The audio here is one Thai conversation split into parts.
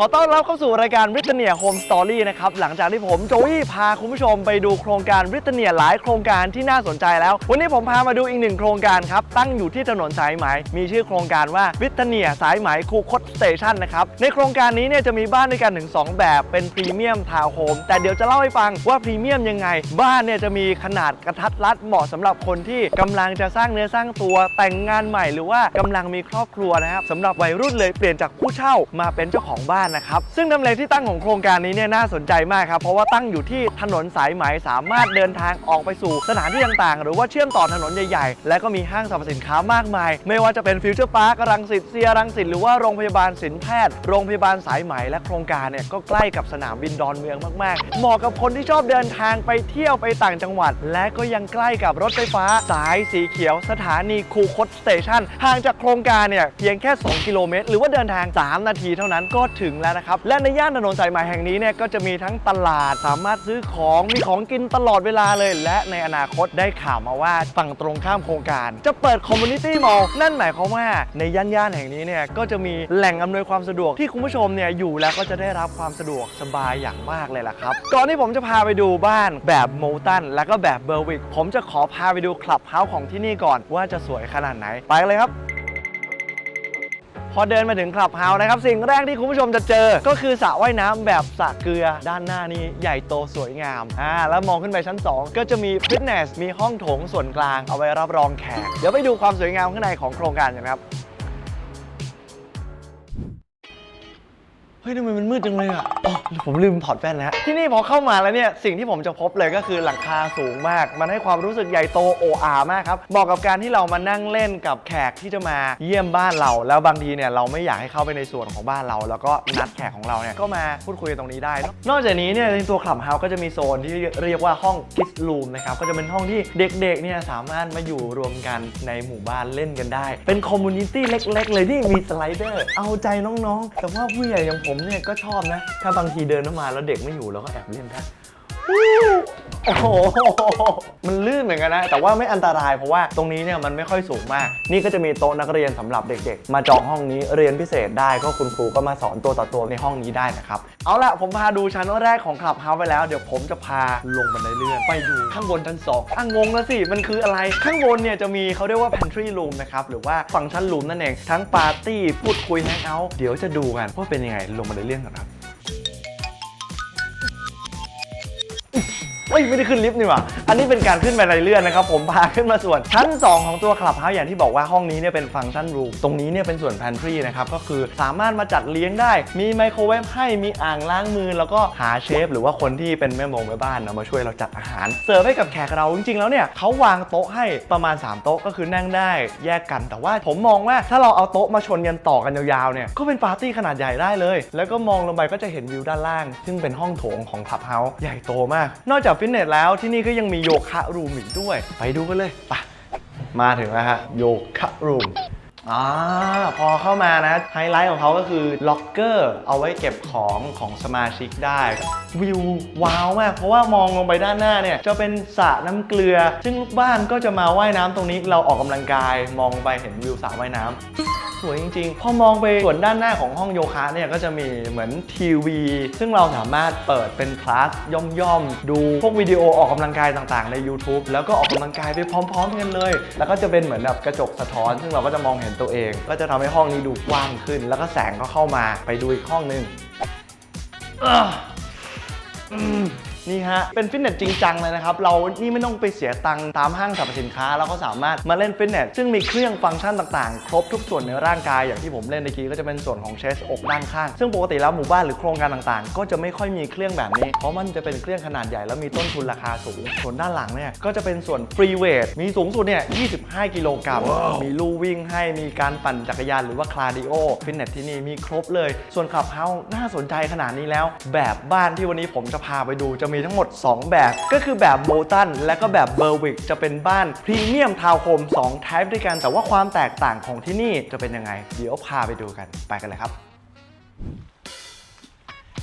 ขอต้อนรับเข้าสู่รายการ b r i t a n i a Home Story นะครับ หลังจากที่ผมโจวี่พาคุณผู้ชมไปดูโครงการ b r i t a n i a หลายโครงการที่น่าสนใจแล้ว วันนี้ผมพามาดูอีกหนึ่งโครงการครับ ตั้งอยู่ที่ถนนสายไหม มีชื่อโครงการว่า b r i t a n i a สายไหมคูคตสเตชันนะครับ ในโครงการนี้เนี่ยจะมีบ้านด้วยกันถึง 2 แบบเป็นพรีเมียมทาวน์โฮมแต่เดี๋ยวจะเล่าให้ฟังว่าพรีเมียมยังไง บ้านเนี่ยจะมีขนาดกระทัดรัดเหมาะสำหรับคนที่กำลังจะสร้างเนื้อสร้างตัวแต่งงานใหม่ หรือว่ากำลังมีครอบครัวนะครับสำหรับวัยรุ่นเลยเปลี่ยนจากผู้เช่ามาเป็นเจ้าของบ้านนะครับ ซึ่งทำเลที่ตั้งของโครงการนี้เนี่ยน่าสนใจมากครับ เพราะว่าตั้งอยู่ที่ถนนสายไหมสามารถเดินทางออกไปสู่สถานที่ต่างๆ หรือว่าเชื่อมต่อถนนใหญ่ๆ และก็มีห้างสรรพสินค้ามากมาย ไม่ว่าจะเป็นฟิวเจอร์พาร์ครังสิตเซียรังสิตหรือว่าโรงพยาบาลสินแพทย์ โรงพยาบาลสายไหมและโครงการเนี่ยก็ใกล้กับสนามบินดอนเมืองมากๆ เหมาะกับคนที่ชอบเดินทางไปเที่ยวไปต่างจังหวัด และก็ยังใกล้กับรถไฟฟ้าสายสีเขียว สถานีคูคตสเตชันห่างจากโครงการเนี่ยเพียงแค่ 2 กิโลเมตร หรือว่าเดินทาง 3 นาทีเท่านั้นก็ถึงแล้วนะครับ และในย่านถนนสายไหม่แห่งนี้เนี่ยก็จะมีทั้งตลาดสามารถซื้อของมีของกินตลอดเวลาเลย และในอนาคตได้ข่าวมาว่าฝั่งตรงข้ามโครงการ จะเปิดคอมมูนิตี้มอลล์นั่นหมายความว่าในย่านย่านแห่งนี้เนี่ยก็จะมีแหล่งอำนวยความสะดวกที่คุณผู้ชมเนี่ยอยู่แล้วก็จะได้รับความสะดวกสบายอย่างมากเลยล่ะครับก่อนที่ผมจะพาไปดูบ้านแบบโมตันแล้วก็แบบเบอร์วิกผมจะขอพาไปดูคลับเฮาส์ของที่นี่ก่อนว่าจะสวยขนาดไหนไปเลยครับ อเดินมาถึงคลับเฮาส์นะครับ สิ่งแรกที่คุณผู้ชมจะเจอ ก็คือสระว่ายน้ำแบบสระเกลือ ด้านหน้านี่ใหญ่โตสวยงามอ่าแล้วมองขึ้นไปชั้น 2 ก็จะมีฟิตเนสมีห้องโถงส่วนกลางเอาไว้รับรองแขกเดี๋ยวไปดูความสวยงามข้างในของโครงการกันครับ ฮ้ยทำไมมันมืดจังเลยอะอ๋อผมลืมถอดแว่นแล้วที่นี่พอเข้ามาแล้วเนี่ยสิ่งที่ผมจะพบเลยก็คือหลังคาสูงมาก มันให้ความรู้สึกใหญ่โตโออามากครับบอกกับการที่เรามานั่งเล่นกับแขกที่จะมาเยี่ยมบ้านเรา แล้วบางทีเนี่ยเราไม่อยากให้เข้าไปในส่วนของบ้านเรา แล้วก็นัดแขกของเราเนี่ยก็มาพูดคุยกันตรงนี้ได้ นอกจากนี้เนี่ยในตัวคลับเฮาส์ก็จะมีโซนที่เรียกว่าห้องคิส o ูมนะครับก็จะเป็นห้องที่เด็กๆเนี่ยสามารถมาอยู่รวมกันในหมู่บ้านเล่นกันได้ เป็นคอมมูนิตี้เล็ก ๆ เลยที่มีสไลเดอร์เอาใจน้องๆ แต่ว่าผู้ใหญ่อย่างผมเนี่ยก็ชอบนะ ถ้าบางทีเดินเข้ามาแล้วเด็กไม่อยู่เราก็แอบเล่นได้ โอ้โห มันลื่นเหมือนกันนะ แต่ว่าไม่อันตรายเพราะว่าตรงนี้เนี่ยมันไม่ค่อยสูงมาก นี่ก็จะมีโต๊ะนักเรียนสำหรับเด็กๆ มาจองห้องนี้เรียนพิเศษได้ก็คุณครูก็มาสอนตัวต่อตัวในห้องนี้ได้นะครับ เอาล่ะผมพาดูชั้นแรกของคลับเฮาส์ไปแล้ว เดี๋ยวผมจะพาลงบันไดเลื่อนไปดูข้างบนชั้นสองอะงงแล้วสิ มันคืออะไร ข้างบนเนี่ยจะมีเขาเรียกว่า pantry room นะครับ หรือว่าฟังก์ชัน room นั่นเอง ทั้งปาร์ตี้ พูดคุยแฮงเอาท์ เดี๋ยวจะดูกันว่าเป็นยังไงลงบันไดเลื่อนกันครับ อ้ยไม่ได้ขึ้นลิฟต์นี่หว่า อันนี้เป็นการขึ้นบันไดเลื่อนนะครับผมพาขึ้นมาส่วนชั้น 2 ของตัวคลับเฮาส์อย่างที่บอกว่าห้องนี้เนี่ยเป็นฟังก์ชันรูมตรงนี้เนี่ยเป็นส่วน pantry นะครับก็คือสามารถมาจัดเลี้ยงได้ มีไมโครเวฟให้มีอ่างล้างมือ แล้วก็หาเชฟหรือว่าคนที่เป็นแม่มงแม่บ้านเนาะมาช่วยเราจัดอาหาร เสิร์ฟให้กับแขกเราจริงๆแล้วเนี่ยเขาวางโต๊ะให้ประมาณ 3 โต๊ะก็คือนั่งได้แยกกันแต่ว่าผมมองว่าถ้าเราเอาโต๊ะมาชนกันต่อกันยาวๆเนี่ยก็เป็นปาร์ตี้ขนาดใหญ่ได้เลย แล้วก็มองลงไปก็จะเห็นวิวด้านล่าง ซึ่งเป็นห้องโถงของคลับเฮาส์ใหญ่โตมาก นอกจากฟิตเนสแล้วที่นี่ก็ยังมีโยคะรูมอีกด้วย ไปดูกันเลยไปมาถึงแล้วฮะโยคะรูม อ่าพอเข้ามานะ ไฮไลท์ของเขาก็คือล็อกเกอร์เอาไว้เก็บของของสมาชิกได้ วิวว้าวมาก เพราะว่ามองลงไปด้านหน้าเนี่ย จะเป็นสระน้ำเกลือ ซึ่งลูกบ้านก็จะมาว่ายน้ำตรงนี้เราออกกำลังกายมองไปเห็นวิวสระว่ายน้ำสวยจริงๆ พอมองไปส่วนด้านหน้าของห้องโยคะเนี่ยก็จะมีเหมือนทีวี ซึ่งเราสามารถเปิดเป็นคลาสย่อมๆ ดูพวกวิดีโอออกกำลังกายต่างๆ ใน YouTube แล้วก็ออกกำลังกายไปพร้อม ๆ กันเลย แล้วก็จะเป็นเหมือนแบบกระจกสะท้อน ซึ่งเราก็จะมองเห็นตัวเอง ก็จะทำให้ห้องนี้ดูกว้างขึ้น แล้วก็แสงก็เข้ามาไปดูอีกห้องหนึง นี่ฮะ เป็นฟิตเนสจริงจังเลยนะครับ เรานี่ไม่ต้องไปเสียตังค์ตามห้างสรรพสินค้า เราก็สามารถมาเล่นฟิตเนส ซึ่งมีเครื่องฟังก์ชันต่างๆ ครบทุกส่วนในร่างกาย อย่างที่ผมเล่นในกี้ก็จะเป็นส่วนของเชสอกด้านข้าง ซึ่งปกติแล้วหมู่บ้านหรือโครงการต่างๆ ก็จะไม่ค่อยมีเครื่องแบบนี้ เพราะมันจะเป็นเครื่องขนาดใหญ่แล้วมีต้นทุนราคาสูง ส่วนด้านหลังเนี่ยก็จะเป็นส่วนฟรีเวท มีสูงสุดเนี่ย 25 กิโลกรัม มีลู่วิ่งให้ มีการปั่นจักรยานหรือว่าคลาดิโอ ฟิตเนสที่นี่มีครบเลย ส่วนขับเฮาน่าสนใจขนาดนี้แล้ว แบบบ้านที่วันนี้ผมจะพาไปดูจะมีทั้งหมด 2 แบบ ก็คือแบบโบตันและก็แบบเบอร์วิกจะเป็นบ้านพรีเมียมทาวน์โฮม2ไทป์ด้วยกัน แต่ว่าความแตกต่างของที่นี่จะเป็นยังไง เดี๋ยวพาไปดูกันไปกันเลยครับ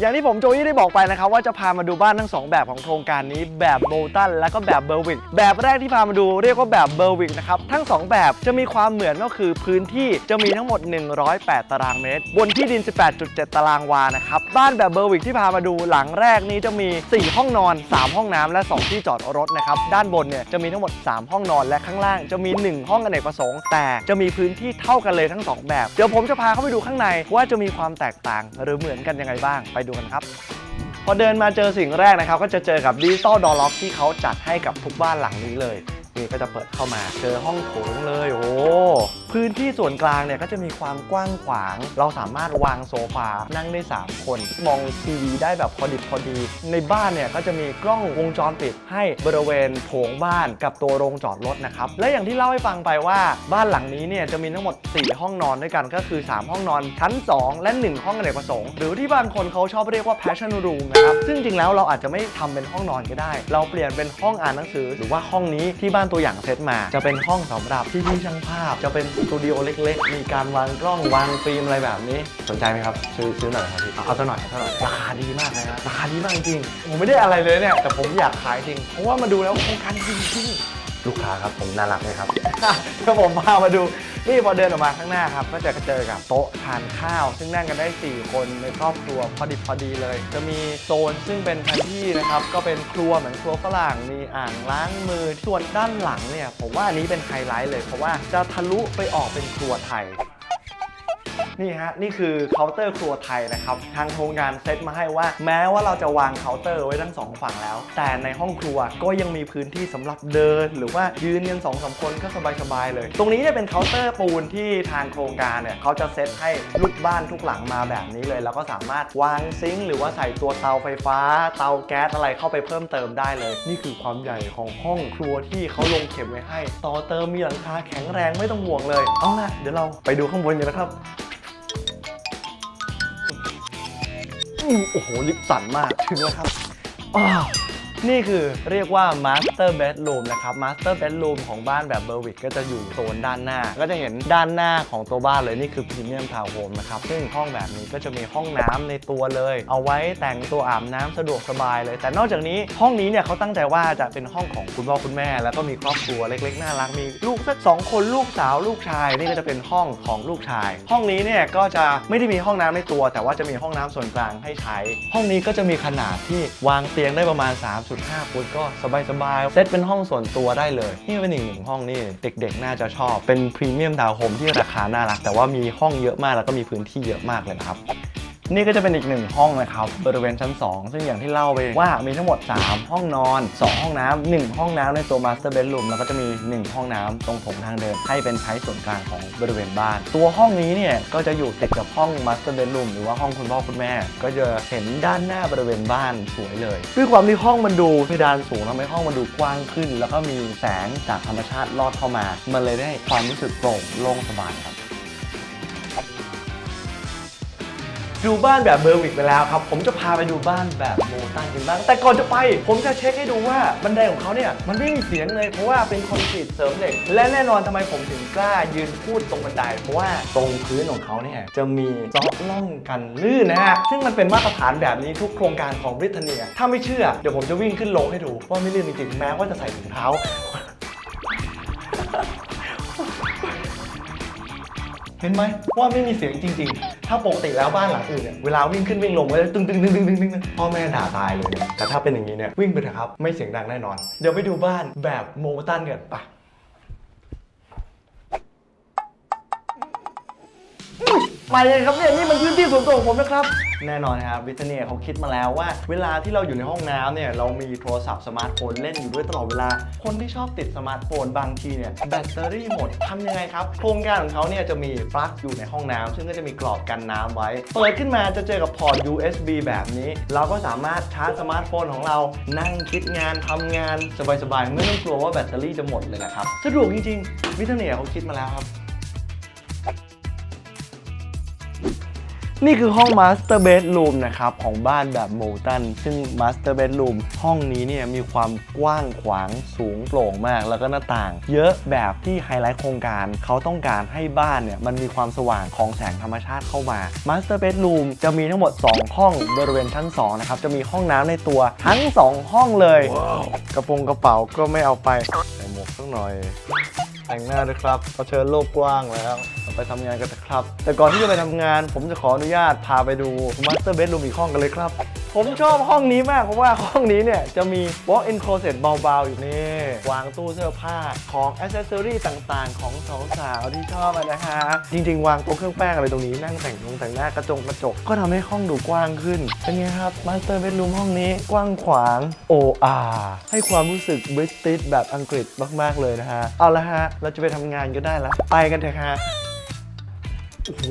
อย่างที่ผมโจยี่ได้บอกไปนะครับว่าจะพามาดูบ้านทั้งสองแบบของโครงการนี้แบบโบลตันและก็แบบเบอร์วิกแบบแรกที่พามาดูเรียกว่าแบบเบอร์วิกนะครับทั้งสองแบบจะมีความเหมือนก็คือพื้นที่จะมีทั้งหมด 108 ตารางเมตร บนที่ดิน 18.7 ตารางวานะครับบ้านแบบเบอร์วิกที่พามาดูหลังแรกนี้จะมี 4 ห้องนอน 3 ห้องน้ำและ 2 ที่จอดรถนะครับด้านบนเนี่ยจะมีทั้งหมด 3 ห้องนอนและข้างล่างจะมี 1 ห้องอเนกประสงค์ แต่จะมีพื้นที่เท่ากันเลยทั้งสองแบบเดี๋ยวผมจะพาเข้าไปดูข้างในว่าจะมีความแตกต่างหรือเหมือนกันยังไงบ้างไปดูกันครับ พอเดินมาเจอสิ่งแรกนะครับ ก็จะเจอกับดิจิตอลดอล็อกที่เขาจัดให้กับทุกบ้านหลังนี้เลย นี่ก็จะเปิดเข้ามาเจอห้องโถงเลยโอ้พื้นที่ส่วนกลางเนี่ยก็จะมีความกว้างขวาง เราสามารถวางโซฟานั่งได้ 3 คน มองทีวีได้แบบพอดิบพอดี ในบ้านเนี่ยก็จะมีกล้องวงจรปิดให้บริเวณโถงบ้านกับตัวโรงจอดรถนะครับ และอย่างที่เล่าให้ฟังไปว่าบ้านหลังนี้เนี่ยจะมีทั้งหมด 4 ห้องนอนด้วยกันก็คือ 3 ห้องนอนชั้น 2 และ 1 ห้องอเนกประสงค์หรือที่บางคนเขาชอบเรียกว่า passion room นะครับซึ่งจริงแล้วเราอาจจะไม่ทำเป็นห้องนอนก็ได้ เราเปลี่ยนเป็นห้องอ่านหนังสือ หรือว่าห้องนี้ที่บ้านตัวอย่างเซตมา จะเป็นห้องสำหรับพี่พี่ๆช่างภาพ จะเป็นสตูดิโอเล็ก ๆ มีการวางกล้องวางฟิล์มอะไรแบบนี้ สนใจไหมครับซื้อซื้อหน่อยครับพี่เอาเอาสักหน่อยเอาสักหน่อยราคาดีมากเลยนะราคาดีมากจริงๆผมไม่ได้อะไรเลยเนี่ยแต่ผมอยากขายจริงเพราะว่ามาดูแล้วโครงการดีจริง ลูกค้าครับผมน่ารักเลยครับถ้าผมพามาดูนี่พอเดินออกมาข้างหน้าครับก็จะเจอกับโต๊ะทานข้าว ซึ่งนั่งกันได้ 4 คนในครอบครัวพอดิบพอดีเลย จะมีโซนซึ่งเป็นแผนที่นะครับก็เป็นครัวเหมือนครัวฝรั่งมีอ่างล้างมือส่วนด้านหลังเนี่ยผมว่าอันนี้เป็นไฮไลท์เลยเพราะว่าจะทะลุไปออกเป็นครัวไทย นี่ฮะนี่คือเคาน์เตอร์ครัวไทยนะครับทางโครงการเซตมาให้ว่า แม้ว่าเราจะวางเคาน์เตอร์ไว้ทั้งสองฝั่งแล้ว แต่ในห้องครัวก็ยังมีพื้นที่สำหรับเดิน หรือว่ายืนกันสองสามคนก็สบายๆเลย ตรงนี้เนี่ยเป็นเคาน์เตอร์ปูนที่ทางโครงการเนี่ยเขาจะเซตให้ลูกบ้านทุกหลังมาแบบนี้เลย แล้วก็สามารถวางซิงค์หรือว่าใส่ตัวเตาไฟฟ้า เตาแก๊สอะไรเข้าไปเพิ่มเติมได้เลย นี่คือความใหญ่ของห้องครัวที่เขาลงเข็มไว้ให้ ต่อเติมมีหลังคาแข็งแรงไม่ต้องห่วงเลย เอาละเดี๋ยวเราไปดูข้างบนกันนะครับ โอ้โหลิฟสันมากถึงแล้วครับอ้าว นี่คือเรียกว่า Master Bedroom นะครับ Master Bedroom ของบ้านแบบเบอร์วิกก็จะอยู่โซนด้านหน้า ก็จะเห็นด้านหน้าของตัวบ้านเลยนี่คือ Premium Town Home นะครับ ซึ่งห้องแบบนี้ก็จะมีห้องน้ำในตัวเลย เอาไว้แต่งตัวอาบน้ำสะดวกสบายเลย แต่นอกจากนี้ห้องนี้เนี่ยเขาตั้งใจว่าจะเป็นห้องของคุณพ่อคุณแม่ แล้วก็มีครอบครัวเล็กๆน่ารักมีลูกสักสองคนลูกสาวลูกชายนี่ก็จะเป็นห้องของลูกชาย ห้องนี้เนี่ยก็จะไม่ได้มีห้องน้ำในตัว แต่ว่าจะมีห้องน้ำส่วนกลางให้ใช้ ห้องนี้ก็จะมีขนาดที่วางเตียงได้ประมาณ3.5ฟุตก็สบายๆ เซตเป็นห้องส่วนตัวได้เลย นี่เป็นอีกหนึ่งห้องนี่เด็กๆ น่าจะชอบ เป็นพรีเมียมดาวโฮมที่ราคาน่ารัก แต่ว่ามีห้องเยอะมากแล้วก็มีพื้นที่เยอะมากเลยนะครับ นี่ก็จะเป็นอีกหนึ่งห้องนะครับบริเวณชั้น 2 ซึ่งอย่างที่เล่าไปว่ามีทั้งหมด 3 ห้องนอน 2 ห้องน้ำ1ห้องน้ำในตัว Master Bedroom แล้วก็จะมี 1 ห้องน้ำตรงโถงทางเดิน ให้เป็นใช้ส่วนกลางของบริเวณบ้าน ตัวห้องนี้เนี่ยก็จะอยู่ติดกับห้อง Master Bedroom หรือว่าห้องคุณพ่อคุณแม่ ก็จะเห็นด้านหน้าบริเวณบ้านสวยเลย ด้วยความที่ห้องมันดูเพดานสูงทำให้ห้องมันดูกว้างขึ้น แล้วก็มีแสงจากธรรมชาติลอดเข้ามา มันเลยได้ความรู้สึกโปร่งโล่งสบายครับ ดูบ้านแบบเบอร์วิกไปแล้วครับ ผมจะพาไปดูบ้านแบบโมตันกันบ้าง แต่ก่อนจะไป ผมจะเช็คให้ดูว่าบันไดของเขาเนี่ยมันไม่มีเสียงเลยเพราะว่าเป็นคอนกรีตเสริมเหล็ก และแน่นอนทำไมผมถึงกล้ายืนพูดตรงบันได เพราะว่าตรงพื้นของเขาเนี่ยจะมีซอกล่องกันลื่นนะฮะซึ่งมันเป็นมาตรฐานแบบนี้ทุกโครงการของบริเตนเนีย ถ้าไม่เชื่อเดี๋ยวผมจะวิ่งขึ้นลงให้ดูว่าไม่ลื่นจริงๆแม้ว่าจะใส่ถุงเท้า เห็นไหมว่าไม่มีเสียงจริง ๆ ถ้าปกติแล้วบ้านหลังอื่นเนี่ยเวลาวิ่งขึ้นวิ่งลงก็จะตึงตึงตึงตึงตึงตึงตึงพ่อแม่ด่าตายเลยเนี่ยแต่ถ้าเป็นอย่างนี้เนี่ยวิ่งไปเถอะครับไม่เสียงดังแน่นอน เดี๋ยวไปดูบ้านแบบโมตันกันไป อุ๊ยมาเลยครับเนี่ยนี่มันพื้นที่ส่วนตัวของผมนะครับ แน่นอนนะครับวิทเนียเขาคิดมาแล้วว่า เวลาที่เราอยู่ในห้องน้ำเนี่ยเรามีโทรศัพท์สมาร์ทโฟนเล่นอยู่ด้วยตลอดเวลา คนที่ชอบติดสมาร์ทโฟนบางทีเนี่ยแบตเตอรี่หมดทำยังไงครับโครงการของเขาเนี่ยจะมีปลั๊กอยู่ในห้องน้ำซึ่งก็จะมีกรอบกันน้ำไว้เปิดขึ้นมาจะเจอกับพอร์ต USB แบบนี้ เราก็สามารถชาร์จสมาร์ทโฟนของเรานั่งคิดงานทำงานสบายๆไม่ต้องกลัวว่าแบตเตอรี่จะหมดเลยนะครับสะดวกจริงๆวิทเนียเขาคิดมาแล้วครับ นี่คือห้อง Master Bedroom นะครับ ของบ้านแบบโมตันซึ่ง Master Bedroom ห้องนี้เนี่ยมีความกว้างขวางสูงโปร่งมาก แล้วก็หน้าต่าง เยอะแบบที่ไฮไลท์โครงการเขาต้องการให้บ้านเนี่ยมันมีความสว่างของแสงธรรมชาติเข้ามา Master Bedroom จะมีทั้งหมด 2 ห้องบริเวณชั้น2นะครับจะมีห้องน้ำในตัวทั้ง 2 ห้องเลย กระโปรงกระเป๋าก็ไม่เอาไปใส่หมวกสักหน่อย แต่งหน้าด้วยครับเอาเชิญโลกกว้างแล้วเราไปทำงานกันเถอะครับ แต่ก่อนที่จะไปทำงาน ผมจะขออนุญาตพาไปดูมาสเตอร์เบดรูมอีกห้องกันเลยครับ ผมชอบห้องนี้มากเพราะว่าห้องนี้เนี่ยจะมี walk-in closet เบาๆอยู่นี่ วางตู้เสื้อผ้าของอ c c e s s o r y ต่างๆ ของสาวๆที่ชอบอะนะฮะจริงๆ วางโต๊ะเครื่องแป้งอะไรตรงนี้นั่งแต่งตรงแต่งหน้ากระจงกระจก ก็ทำให้ห้องดูกว้างขึ้น เป็นไงครับ Master Bedroom ห้องนี้กว้างขวางโออาให้ความรู้สึกบริติชแบบอังกฤษมากๆเลยนะฮะ เอาละฮะ เราจะไปทำงานก็ได้ล้วไปกันเถอะฮะโอ้โห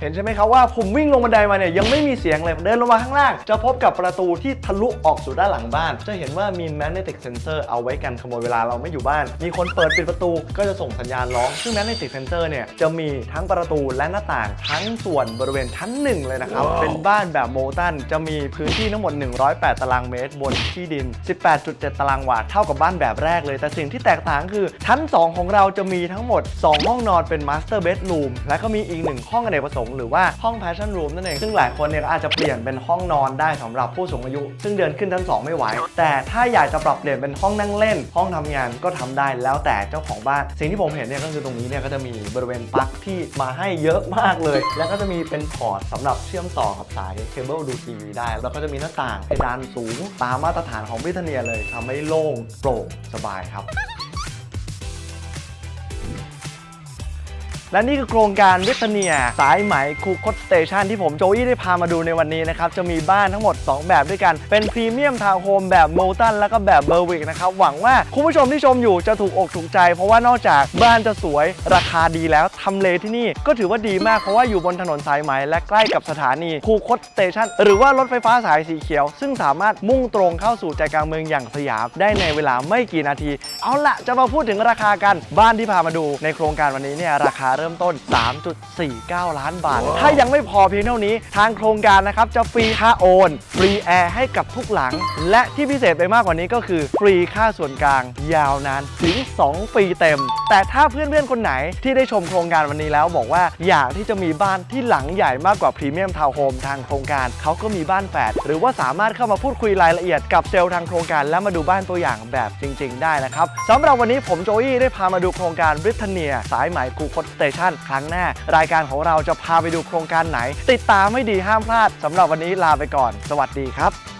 เห็นใช่ไหมครับว่าผมวิ่งลงบันไดมาเนี่ยยังไม่มีเสียงเลยเดินลงมาข้างล่าง จะพบกับประตูที่ทะลุออกสู่ด้านหลังบ้าน จะเห็นว่ามี magnetic sensor เอาไว้กันขโมยเวลาเราไม่อยู่บ้าน มีคนเปิดปิดประตูก็จะส่งสัญญาณร้อง ซึ่ง magnetic sensor เนี่ยจะมีทั้งประตูและหน้าต่างทั้งส่วนบริเวณชั้นหนึ่งเลยนะครับ เป็นบ้านแบบโมตันจะมีพื้นที่ทั้งหมด 108 ตารางเมตร บนที่ดิน 18.7 ตารางวาเท่ากับบ้านแบบแรกเลย แต่สิ่งที่แตกต่างคือชั้น 2 ของเราจะมีทั้งหมด 2 ห้องนอนเป็น master bedroom และก็มีอีกหนึ่งห้องอเนกประสงค์หรือว่าห้อง passion room นั่นเอง ซึ่งหลายคนเนี่ยอาจจะเปลี่ยนเป็นห้องนอนได้สำหรับผู้สูงอายุ ซึ่งเดินขึ้นชั้น 2 ไม่ไหว แต่ถ้าอยากจะปรับเปลี่ยนเป็นห้องนั่งเล่น ห้องทำงานก็ทำได้แล้วแต่เจ้าของบ้าน สิ่งที่ผมเห็นเนี่ยก็คือตรงนี้เนี่ยก็จะมีบริเวณปลั๊กที่มาให้เยอะมากเลย แล้วก็จะมีเป็นพอร์ตสำหรับเชื่อมต่อกับสายเคเบิลดูทีวีได้ แล้วก็จะมีหน้าต่างเพดานสูงตามมาตรฐานของบริเทเนียเลยทำให้โล่งโปร่งสบายครับ และนี่คือโครงการวิทเนีย สายไหมคูคตสเตชันที่ผมโจอี้ได้พามาดูในวันนี้นะครับ จะมีบ้านทั้งหมด 2 แบบด้วยกัน เป็นพรีเมียมทาวน์โฮมแบบโมตันแล้วก็แบบเบอร์วิกนะครับ หวังว่าคุณผู้ชมที่ชมอยู่จะถูกอกถูกใจ เพราะว่านอกจากบ้านจะสวยราคาดีแล้วทำเลที่นี่ก็ถือว่าดีมากเพราะว่าอยู่บนถนนสายไหมและใกล้กับสถานีคูคตสเตชันหรือว่ารถไฟฟ้าสายสีเขียว ซึ่งสามารถมุ่งตรงเข้าสู่ใจกลางเมืองอย่างสยามได้ในเวลาไม่กี่นาที เอาละจะมาพูดถึงราคากันบ้านที่พามาดูในโครงการวันนี้เนี่ยราคาเริ่มต้น 3.49 ล้านบาท ถ้ายังไม่พอเพียงเท่านี้ ทางโครงการนะครับจะฟรีค่าโอน ฟรีแอร์ให้กับทุกหลัง และที่พิเศษไปมากกว่านี้ก็คือ ฟรีค่าส่วนกลาง ยาวนานถึง 2 ปีเต็ม แต่ถ้าเพื่อนๆ คนไหนที่ได้ชมโครงการวันนี้แล้วบอกว่าอยากที่จะมีบ้านที่หลังใหญ่มากกว่าพรีเมียมทาวน์โฮมทางโครงการเขาก็มีบ้านแฝดหรือว่าสามารถเข้ามาพูดคุยรายละเอียดกับเซลล์ทางโครงการ และมาดูบ้านตัวอย่างแบบจริง ๆ ได้นะครับสำหรับวันนี้ผมโจอี้ได้พามาดูโครงการบริเทเนีย สายไหมกูคตสเตชันครั้งหน้า รายการของเราจะพาไปดูโครงการไหน ติดตามไม่ดีห้ามพลาดสำหรับวันนี้ลาไปก่อน สวัสดีครับ